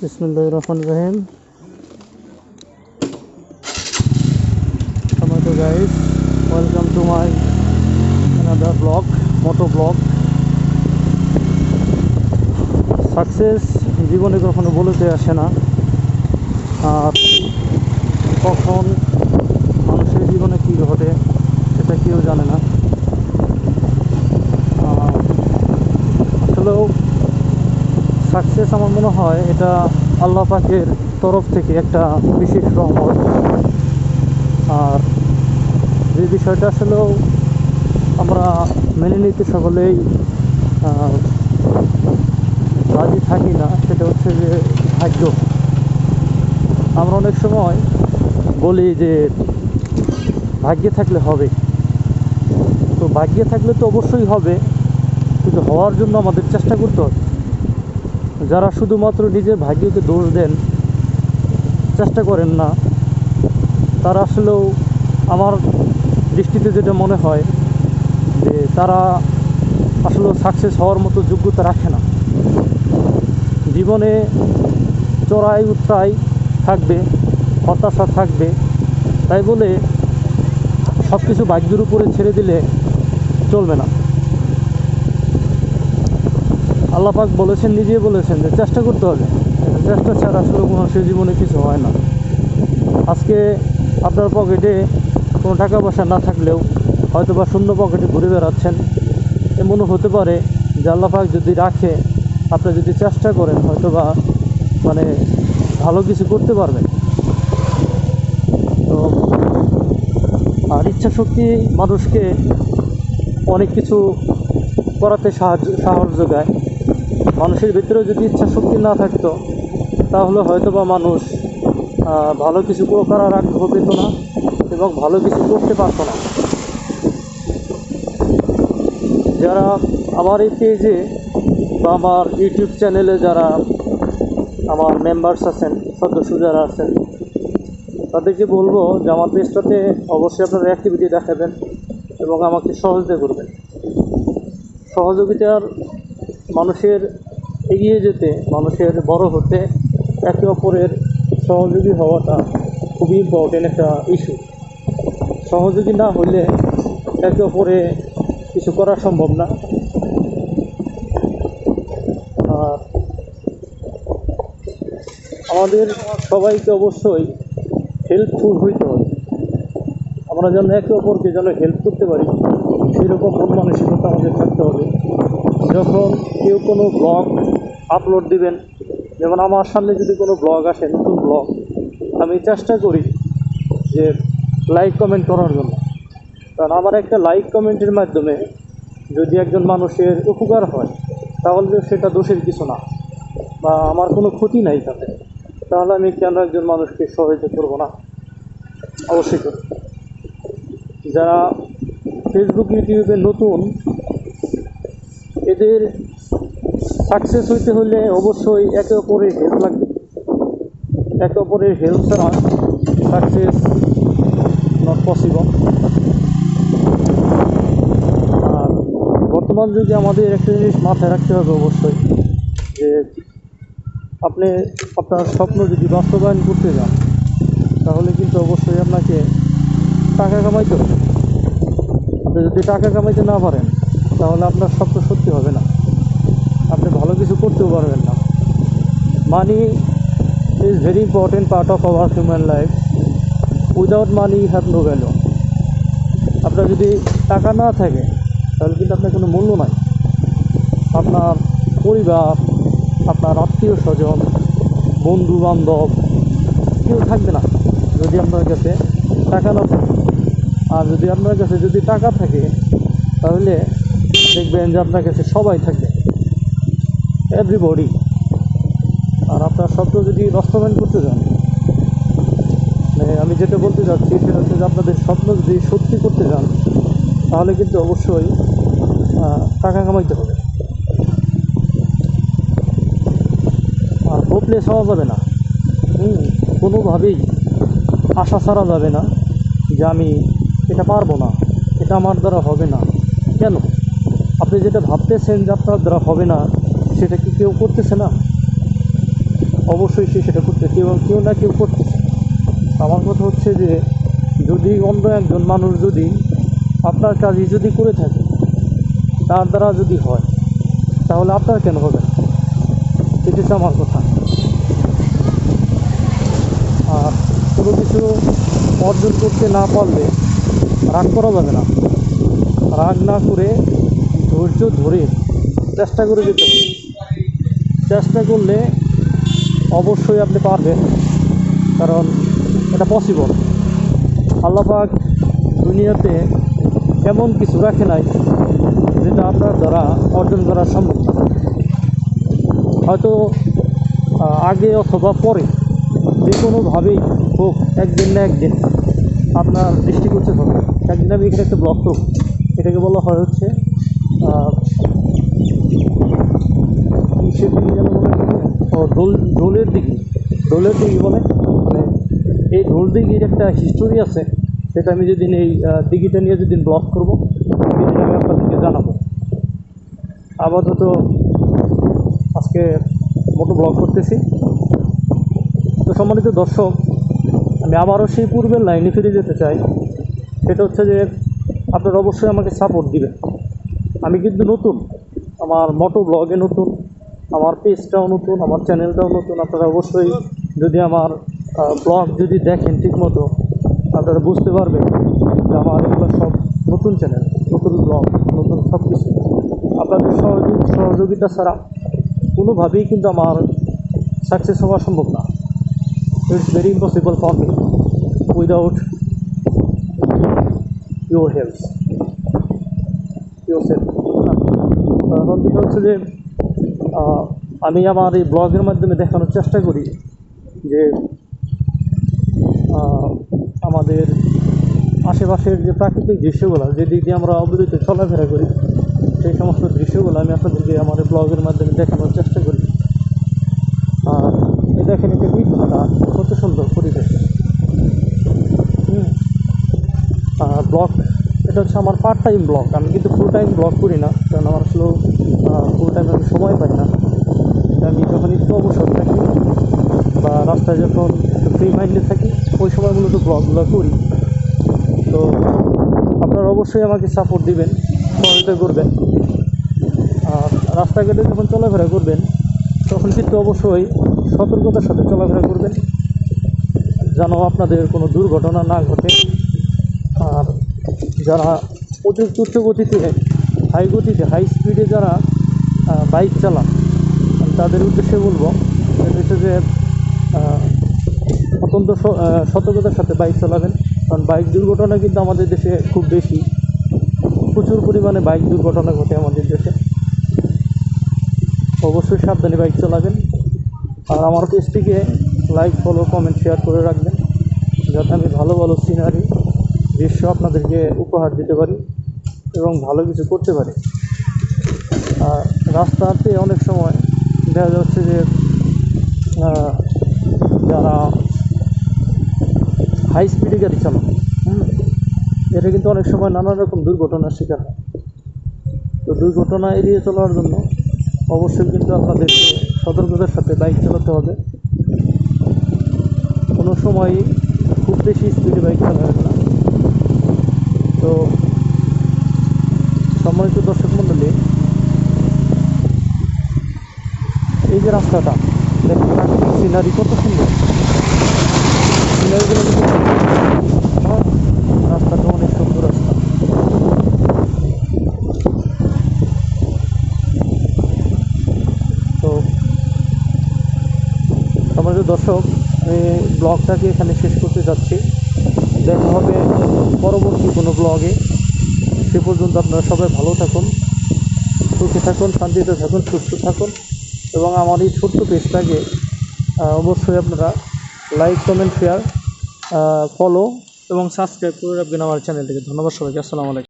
বিসমুল্লাহ রহমান রহিম। Tomato guys welcome to my another blog Moto blog success জীবনে কখনো বলতে আসে না। আর কখন মানুষের জীবনে কী ঘটে, সেটা কেউ জানে না। আসলেও সাকসেস আমার মনে হয় এটা আল্লাহ পাকের তরফ থেকে একটা বিশেষ রহমত। আর যে বিষয়টা আসলেও আমরা মেনে নিতে সকলেই রাজি থাকি না, সেটা হচ্ছে যে ভাগ্য। আমরা অনেক সময় বলি যে ভাগ্যে থাকলে হবে। তো ভাগ্যে থাকলে তো অবশ্যই হবে, কিন্তু হওয়ার জন্য আমাদের চেষ্টা করতে হবে। যারা শুধুমাত্র নিজের ভাগ্যকে দোষ দেন, চেষ্টা করেন না। তারা আসলেও আমার দৃষ্টিতে যেটা মনে হয় যে তারা আসলে সাকসেস হওয়ার মতো যোগ্যতা রাখে না। জীবনে চড়াই উত্রাই থাকবে, হতাশা থাকবে। তাই বলে সব কিছু ভাগ্যের উপরে ছেড়ে দিলে চলবে না। আল্লাপাক বলেছেন নিজে বলেছেন যে চেষ্টা করতে হবে। চেষ্টা ছাড়া আসলে মানুষের জীবনে কিছু হয় না। আজকে আপনার পকেটে কোনো টাকা পয়সা না থাকলেও হয়তো বা শূন্য পকেটে ঘুরে বেড়াচ্ছেন। এমনও হতে পারে যে আল্লাপাক যদি রাখে, আপনি যদি চেষ্টা করেন হয়তো বা মানে ভালো কিছু করতে পারবেন। তো আর ইচ্ছা শক্তি মানুষকে অনেক কিছু করাতে সাহায্য সাহস যোগায়। মানুষের ভিতরে যদি ইচ্ছা শক্তি না থাকতো, তাহলে হয়তো বা মানুষ ভালো কিছু করার আগ্রহ পেত না এবং ভালো কিছু করতে পারতো না। যারা আমার এই পেজে বা আমার ইউটিউব চ্যানেলে যারা আমার মেম্বার্স আছেন, সদস্য যারা আছেন, তাদেরকে বলব যে আমার পেজটাতে অবশ্যই আপনারা অ্যাক্টিভিটি দেখাবেন এবং আমাকে সহযোগিতা করবেন। সহযোগিতার মানুষের এগিয়ে যেতে, মানুষের বড় হতে একে অপরের সহযোগী হওয়াটা খুবই ইম্পর্টেন্ট একটা ইস্যু সহযোগী না হলে একে অপরে কিছু করা সম্ভব না। আর আমাদের সবাইকে অবশ্যই হেল্পফুল হইতে হবে। আমরা যেন একে অপরকে যেন হেল্প করতে পারি, সেরকম মন মানসিকতা আমাদের থাকতে হবে। যখন কেউ কোনো ব্লগ আপলোড দিবেন। যেমন আমার সামনে যদি কোনো ব্লগ আসে, নতুন ব্লগ আমি চেষ্টা করি যে লাইক কমেন্ট করার জন্য। কারণ আমার একটা লাইক কমেন্টের মাধ্যমে যদি একজন মানুষের উপকার হয়, তাহলে সেটা দোষের কিছু না। বা আমার কোনো ক্ষতি নাই তাতে। তাহলে আমি কেন একজন মানুষকে সহায়তা করব না? অবশ্যই করব। যারা ফেসবুক ইউটিউবে নতুন, এদের সাকসেস হইতে হলে অবশ্যই একে অপরের হেল্প লাগবে। একে অপরের হেল্প ছাড়া সাকসেস নট পসিবল আর বর্তমান যুগে আমাদের একটা জিনিস মাথায় রাখতে হবে অবশ্যই, যে আপনি আপনার স্বপ্ন যদি বাস্তবায়ন করতে যান, তাহলে কিন্তু অবশ্যই আপনাকে টাকা কামাইতে হবে। আপনি যদি টাকা কামাইতে না পারেন, তাহলে আপনার স্বপ্ন সত্যি হবে না। ভালো কিছু করতেও পারবেন না। Money is very important part of our human life without money have no value আপনার যদি টাকা না থাকে, তাহলে কিন্তু আপনার কোনো মূল্য নাই। আপনার পরিবার, আপনার আত্মীয় স্বজন বন্ধু বান্ধব কেউ থাকবে না যদি আপনার কাছে টাকা না থাকে। আর যদি আপনার কাছে যদি টাকা থাকে, তাহলে দেখবেন যে আপনার কাছে সবাই থাকবে। এভরিবডি আর আপনার স্বপ্ন যদি বাস্তবায়ন করতে চান মানে আমি যেটা বলতে চাচ্ছি সেটা হচ্ছে যে আপনাদের স্বপ্ন যদি সত্যি করতে চান, তাহলে কিন্তু অবশ্যই টাকা কামাইতে হবে। আর হোপলেস হওয়া যাবে না। হুম, কোনোভাবেই আশা ছাড়া যাবে না যে আমি এটা পারব না, এটা আমার দ্বারা হবে না। কেন? আপনি যেটা ভাবতেছেন যে আপনার দ্বারা হবে না সেটা কি কেউ করতেছে না? অবশ্যই সে সেটা করতেছে এবং কেউ না কেউ করতেছে। আমার কথা হচ্ছে যে, যদি অন্য একজন মানুষ যদি আপনার কাজই যদি করে থাকে, তার দ্বারা যদি হয়, তাহলে আপনার কেন হবে? এটা আমার কথা। আর কোনো কিছু অর্জন করতে না পারলে রাগ করা যাবে না। রাগ না করে ধৈর্য ধরে চেষ্টা করে যেতে হবে। চেষ্টা করলে অবশ্যই আপনি পারবেন, কারণ এটা পসিবল আল্লাপাক দুনিয়াতে এমন কিছু রাখে নাই যেটা আপনার দ্বারা অর্জন করা সম্ভব হয়তো আগে অথবা পরে যে কোনোভাবেই হোক, একদিন না একদিন আপনার দৃষ্টিগোচর হবে। একদিন আমি এখানে একটা ব্লক করব। এটাকে বলা হয় হচ্ছে দোল দোলের দিকে দোলের দিকে বলে মানে এই দোল দিঘির একটা হিস্টোরি আছে, সেটা আমি যেদিন এই দিঘিটা নিয়ে যেদিন ব্লগ করব, সেদিন আমি আপনাদেরকে জানাব। আপাতত আজকে মোটো ব্লগ করতেছি। তো সম্মানিত দর্শক, আমি আবারও সেই পূর্বের লাইনে ফিরে যেতে চাই। সেটা হচ্ছে যে, আপনারা অবশ্যই আমাকে সাপোর্ট দিবেন। আমি কিন্তু নতুন, আমার মোটো ব্লগে নতুন। আমার পেজটাও নতুন, আমার চ্যানেলটাও নতুন, আপনারা অবশ্যই যদি আমার ব্লগ যদি দেখেন ঠিকমতো, আপনারা বুঝতে পারবেন যে আমার এগুলো সব নতুন চ্যানেল নতুন ব্লগ নতুন সব কিছু আপনাদের সহযোগ, সহযোগিতা ছাড়া কোনোভাবেই কিন্তু আমার সাকসেস হওয়া সম্ভব না। It's very impossible for me without your help your self কারণ হচ্ছে যে আমি আমার এই ব্লগের মাধ্যমে দেখানোর চেষ্টা করি যে আমাদের আশেপাশের যে প্রাকৃতিক দৃশ্যগুলো, যে দিক দিয়ে আমরা অবিরত চলাফেরা করি, সেই সমস্ত দৃশ্যগুলো আমি আপনাদেরকে আমার ব্লগের মাধ্যমে দেখানোর চেষ্টা করি। আর দেখেন এটা ইট ভাটা, কত সুন্দর পরিবেশ। ব্লগ, এটা হচ্ছে আমার পার্ট টাইম ব্লগ, আমি কিন্তু ফুল টাইম ব্লগ করি না, কারণ আমার আসলে ফুল টাইম আমি সময় পাই না। আমি যখন একটু অবসর থাকি বা রাস্তায় যখন ফ্রি মাইন্ডে থাকি, ওই সময়গুলো তো ব্লগগুলো করি। তো আপনারা অবশ্যই আমাকে সাপোর্ট দিবেন, সহযোগিতা করবেন। আর রাস্তাঘাটে যখন চলাফেরা করবেন, তখন কিন্তু অবশ্যই সতর্কতার সাথে চলাফেরা করবেন, যেন আপনাদের কোনো দুর্ঘটনা না ঘটে। আর যারা অতিরিক্ত উচ্চ গতিতে হাই গতিতে হাই স্পিডে যারা বাইক চালান তাদের উদ্দেশ্যে বলব হচ্ছে যে অত্যন্ত সতর্কতার সাথে বাইক চালাবেন। কারণ বাইক দুর্ঘটনা কিন্তু আমাদের দেশে খুব বেশি। প্রচুর পরিমাণে বাইক দুর্ঘটনা ঘটে আমাদের দেশে। অবশ্যই সাবধানে বাইক চালাবেন। আর আমার পেজটিকে লাইক ফলো কমেন্ট শেয়ার করে রাখবেন, যাতে আমি ভালো ভালো সিনারি দৃশ্য আপনাদেরকে উপহার দিতে পারি এবং ভালো কিছু করতে পারি। রাস্তাতে অনেক সময় দেখা যাচ্ছে যে যারা হাই স্পিডে গাড়ি চালান এটা কিন্তু অনেক সময় নানা রকম দুর্ঘটনার শিকার হয়। তো দুর্ঘটনা এড়িয়ে চলার জন্য অবশ্যই কিন্তু আপনাদেরকে সতর্কতার সাথে বাইক চালাতে হবে। কোনো সময়ই খুব বেশি স্পিডে বাইক চালাবেন না। তো সম্মানিত দর্শক মণ্ডলী এই যে রাস্তাটা দেখুন সিনারি কত সুন্দর। সিনারিগুলো রাস্তাটা অনেক সুন্দর রাস্তা তো, আমাদের দর্শক আমি ব্লগটাকে এখানে শেষ করতে যাচ্ছি। দেখা হবে পরবর্তী কোনো ব্লগে। সে পর্যন্ত আপনারা সবাই ভালো থাকুন সুখে থাকুন, শান্তিতে থাকুন, সুস্থ থাকুন। এবং আমার এই ছোট্ট পেজটাকে অবশ্যই আপনারা লাইক কমেন্ট শেয়ার ফলো এবং সাবস্ক্রাইব করে রাখবেন আমার চ্যানেলটিকে ধন্যবাদ সবাইকে, আসসালামু আলাইকুম।